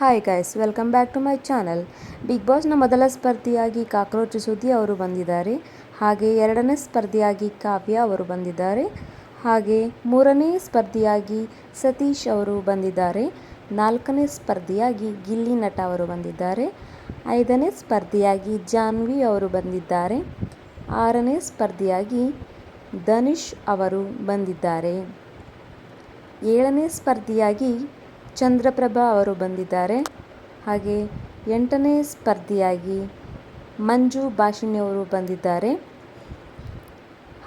Hi guys welcome back to my channel big ಬಾಸ್ನ ಮೊದಲ ಸ್ಪರ್ಧಿಯಾಗಿ cockroach ಸುದ್ದಿ ಅವರು ಬಂದಿದ್ದಾರೆ. ಹಾಗೆ ಎರಡನೇ ಸ್ಪರ್ಧಿಯಾಗಿ ಕಾವ್ಯ ಅವರು ಬಂದಿದ್ದಾರೆ. ಹಾಗೆ ಮೂರನೇ ಸ್ಪರ್ಧಿಯಾಗಿ ಸತೀಶ್ ಅವರು ಬಂದಿದ್ದಾರೆ. ನಾಲ್ಕನೇ ಸ್ಪರ್ಧಿಯಾಗಿ ಗಿಲ್ಲಿ ನಟ ಅವರು ಬಂದಿದ್ದಾರೆ. ಐದನೇ ಸ್ಪರ್ಧಿಯಾಗಿ ಜಾನ್ವಿ ಅವರು ಬಂದಿದ್ದಾರೆ. ಆರನೇ ಸ್ಪರ್ಧಿಯಾಗಿ ಧನುಷ್ ಅವರು ಬಂದಿದ್ದಾರೆ. ಏಳನೇ ಸ್ಪರ್ಧಿಯಾಗಿ ಚಂದ್ರಪ್ರಭಾ ಅವರು ಬಂದಿದ್ದಾರೆ. ಹಾಗೆ ಎಂಟನೇ ಸ್ಪರ್ಧಿಯಾಗಿ ಮಂಜು ಭಾಷಿಣಿಯವರು ಬಂದಿದ್ದಾರೆ.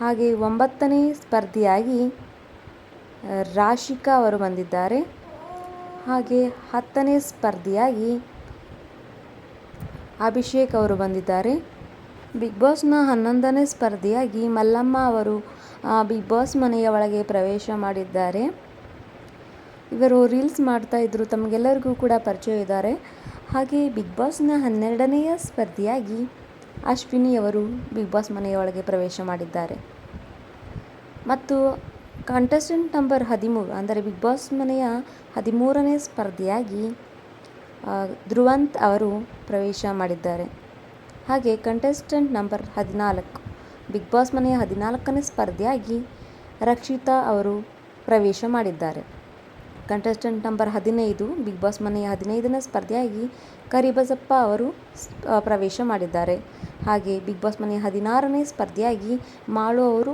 ಹಾಗೆ ಒಂಬತ್ತನೇ ಸ್ಪರ್ಧಿಯಾಗಿ ರಾಶಿಕಾ ಅವರು ಬಂದಿದ್ದಾರೆ. ಹಾಗೆ ಹತ್ತನೇ ಸ್ಪರ್ಧಿಯಾಗಿ ಅಭಿಷೇಕ್ ಅವರು ಬಂದಿದ್ದಾರೆ. ಬಿಗ್ ಬಾಸ್ನ ಹನ್ನೊಂದನೇ ಸ್ಪರ್ಧಿಯಾಗಿ ಮಲ್ಲಮ್ಮ ಅವರು ಬಿಗ್ ಬಾಸ್ ಮನೆಯ ಒಳಗೆ ಪ್ರವೇಶ ಮಾಡಿದ್ದಾರೆ. ಇವರು ರೀಲ್ಸ್ ಮಾಡ್ತಾ ಇದ್ದರು ತಮಗೆಲ್ಲರಿಗೂ ಕೂಡ ಪರಿಚಯ ಇದ್ದಾರೆ. ಹಾಗೆ ಬಿಗ್ ಬಾಸ್ನ ಹನ್ನೆರಡನೆಯ ಸ್ಪರ್ಧಿಯಾಗಿ ಅಶ್ವಿನಿ ಅವರು ಬಿಗ್ ಬಾಸ್ ಮನೆಯೊಳಗೆ ಪ್ರವೇಶ ಮಾಡಿದ್ದಾರೆ. ಮತ್ತು ಕಂಟೆಸ್ಟೆಂಟ್ ನಂಬರ್ ಹದಿಮೂರು, ಅಂದರೆ ಬಿಗ್ ಬಾಸ್ ಮನೆಯ ಹದಿಮೂರನೇ ಸ್ಪರ್ಧಿಯಾಗಿ ಧ್ರುವಂತ್ ಅವರು ಪ್ರವೇಶ ಮಾಡಿದ್ದಾರೆ. ಹಾಗೆ ಕಂಟೆಸ್ಟೆಂಟ್ ನಂಬರ್ ಹದಿನಾಲ್ಕು ಬಿಗ್ ಬಾಸ್ ಮನೆಯ ಹದಿನಾಲ್ಕನೇ ಸ್ಪರ್ಧಿಯಾಗಿ ರಕ್ಷಿತಾ ಅವರು ಪ್ರವೇಶ ಮಾಡಿದ್ದಾರೆ. ಕಂಟೆಸ್ಟೆಂಟ್ ನಂಬರ್ ಹದಿನೈದು ಬಿಗ್ ಬಾಸ್ ಮನೆಯ ಹದಿನೈದನೇ ಸ್ಪರ್ಧಿಯಾಗಿ ಕರಿಬಸಪ್ಪ ಅವರು ಪ್ರವೇಶ ಮಾಡಿದ್ದಾರೆ. ಹಾಗೆ ಬಿಗ್ ಬಾಸ್ ಮನೆಯ ಹದಿನಾರನೇ ಸ್ಪರ್ಧಿಯಾಗಿ ಮಾಳು ಅವರು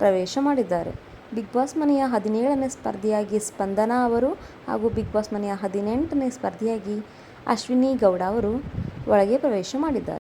ಪ್ರವೇಶ ಮಾಡಿದ್ದಾರೆ. ಬಿಗ್ ಬಾಸ್ ಮನೆಯ ಹದಿನೇಳನೇ ಸ್ಪರ್ಧಿಯಾಗಿ ಸ್ಪಂದನಾ ಅವರು ಹಾಗೂ ಬಿಗ್ ಬಾಸ್ ಮನೆಯ ಹದಿನೆಂಟನೇ ಸ್ಪರ್ಧಿಯಾಗಿ ಅಶ್ವಿನಿ ಗೌಡ ಅವರು ಒಳಗೆ ಪ್ರವೇಶ ಮಾಡಿದ್ದಾರೆ.